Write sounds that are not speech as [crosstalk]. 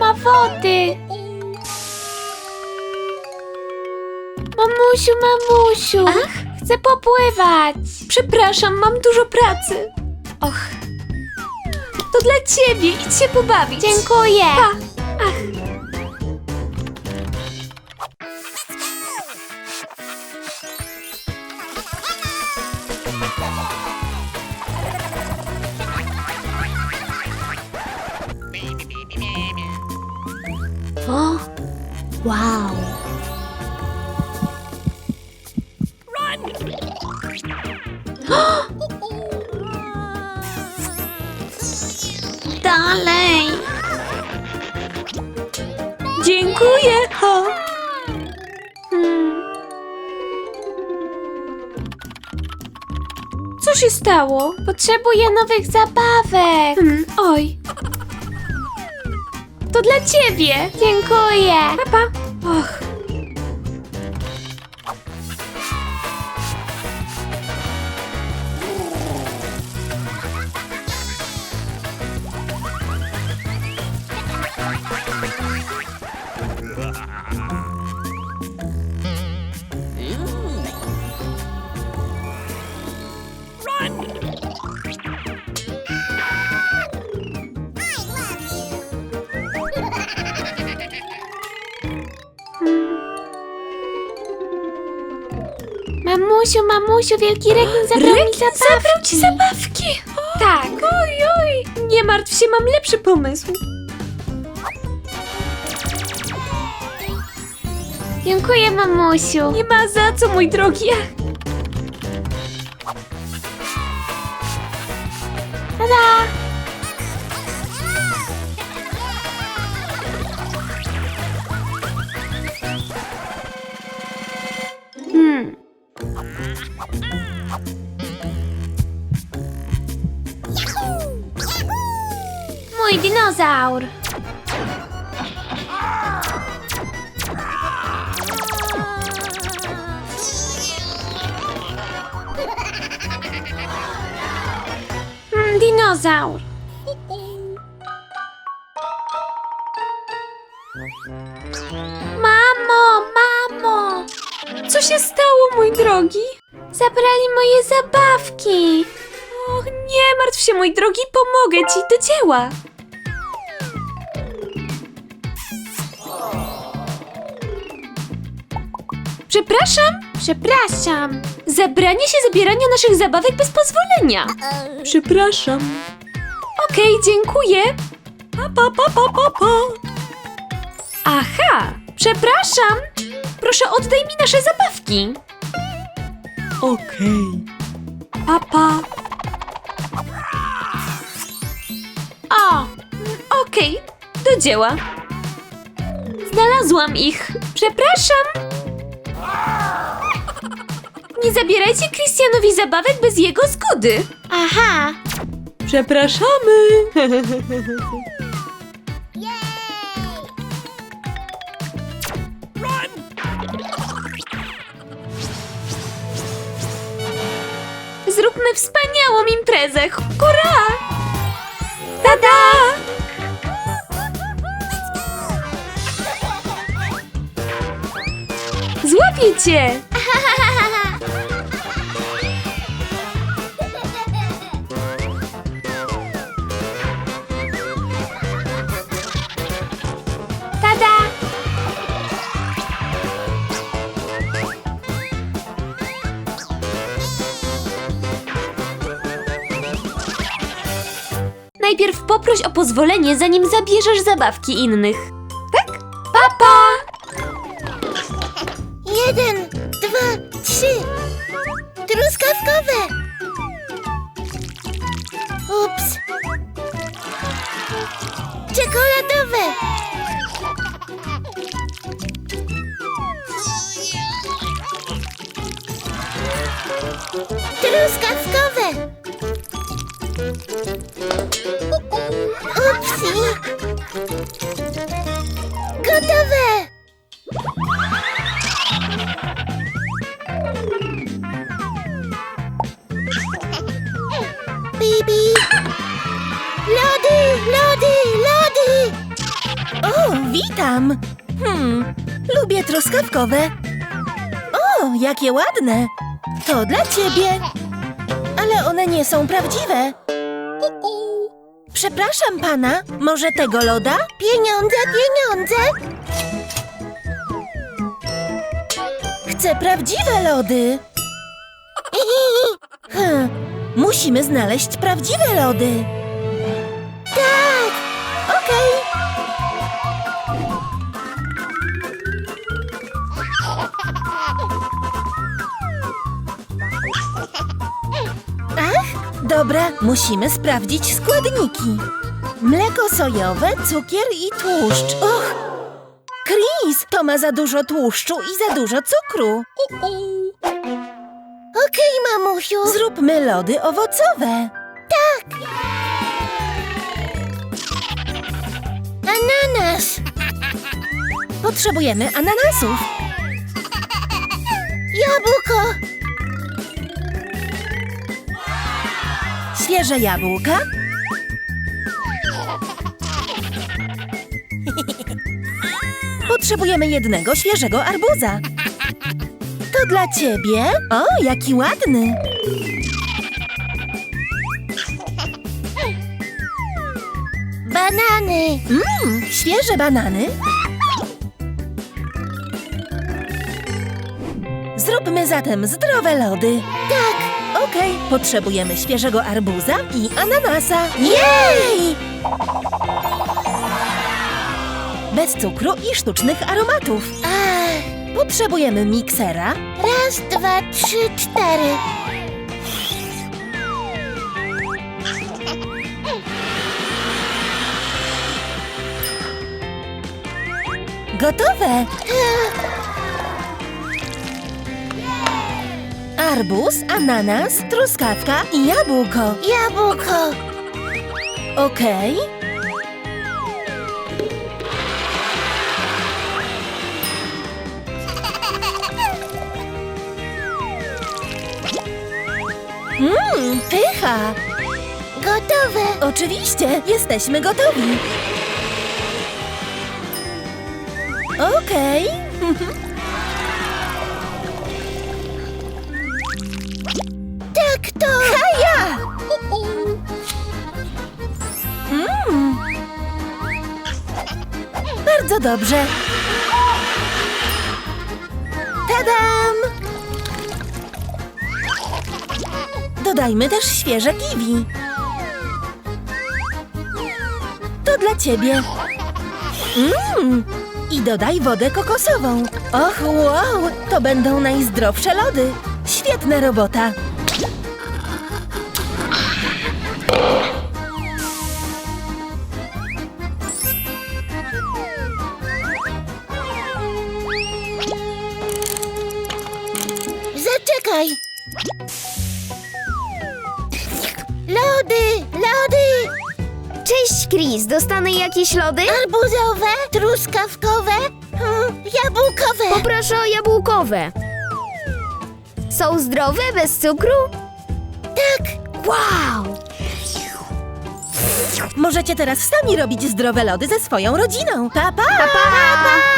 wody. Mamusiu, mamusiu. Ach? Chcę popływać. Przepraszam, mam dużo pracy. Och. To dla ciebie, idź się pobawić. Dziękuję. Pa. Wow. [gasps] Dalej. Dziękuję. Hmm. Co się stało? Potrzebuję nowych zabawek. Hmm, oj. To dla ciebie. Dziękuję. Papa. Och. Mamusiu, mamusiu, wielki rekin zabrał mi Rekin zabawki. zabrał ci zabawki. Tak. Oj, oj. Nie martw się, mam lepszy pomysł. Dziękuję, mamusiu. Nie ma za co, mój drogi. Tada! Dinozaur. Mm, dinozaur. Mamo, mamo! Co się stało, mój drogi? Zabrali moje zabawki. Och, nie martw się, mój drogi, pomogę ci do dzieła. Przepraszam, Przepraszam. zabranie się zabierania naszych zabawek bez pozwolenia. Przepraszam. Okej, dziękuję. Pa, pa, pa, pa, pa, pa. Aha, przepraszam. Proszę oddaj mi nasze zabawki. Okej. Papa. O, mm, okej, do dzieła. Znalazłam ich. Przepraszam. Nie zabierajcie Christianowi zabawek bez jego zgody. Aha. Przepraszamy. [laughs] Zróbmy wspaniałą imprezę. Hurra! Tada! Złapię cię! Poproś o pozwolenie, zanim zabierzesz zabawki innych. Tak? Papa! Jeden, dwa, trzy. Truskawkowe. Ups. Czekoladowe. Truskawkowe. Upsi. Gotowe. Bibi! Lody, lody, lody! O! Witam. Hmm, lubię truskawkowe. O, jakie ładne. To dla ciebie. Ale one nie są prawdziwe. Przepraszam pana, może tego loda? Pieniądze, pieniądze. Chcę prawdziwe lody. [laughs] Hmm, musimy znaleźć prawdziwe lody. Dobra, musimy sprawdzić składniki. Mleko sojowe, cukier i tłuszcz. Och, Chris, to ma za dużo tłuszczu i za dużo cukru. Okej, mamusiu. Zróbmy lody owocowe. Ananas. Potrzebujemy ananasów. Jabłko. Świeże jabłka. Potrzebujemy jednego świeżego arbuza. To dla ciebie. O, jaki ładny. Banany. Mmm, świeże banany. Zróbmy zatem zdrowe lody. Tak. Okej, potrzebujemy świeżego arbuza i ananasa. Jej! Bez cukru i sztucznych aromatów. Ach, Potrzebujemy miksera, raz, dwa, trzy, cztery. Gotowe! Arbuz, ananas, truskawka i jabłko. Jabłko. Okej. Mmm, pycha! Gotowe. Oczywiście, jesteśmy gotowi. Okej. [laughs] Tak to. Haja! Mmm. Bardzo dobrze. Tadam! Dodajmy też świeże kiwi. To dla ciebie. Mmm. I dodaj wodę kokosową. Och, wow! To będą najzdrowsze lody. Świetna robota. Zaczekaj. Lody, lody. Cześć, Chris. Dostanę jakieś lody? Arbuzowe, truskawkowe, hmm, jabłkowe. Poproszę o jabłkowe. Są zdrowe, bez cukru? Tak. Wow! Możecie teraz sami robić zdrowe lody ze swoją rodziną. Pa, pa! Pa, pa!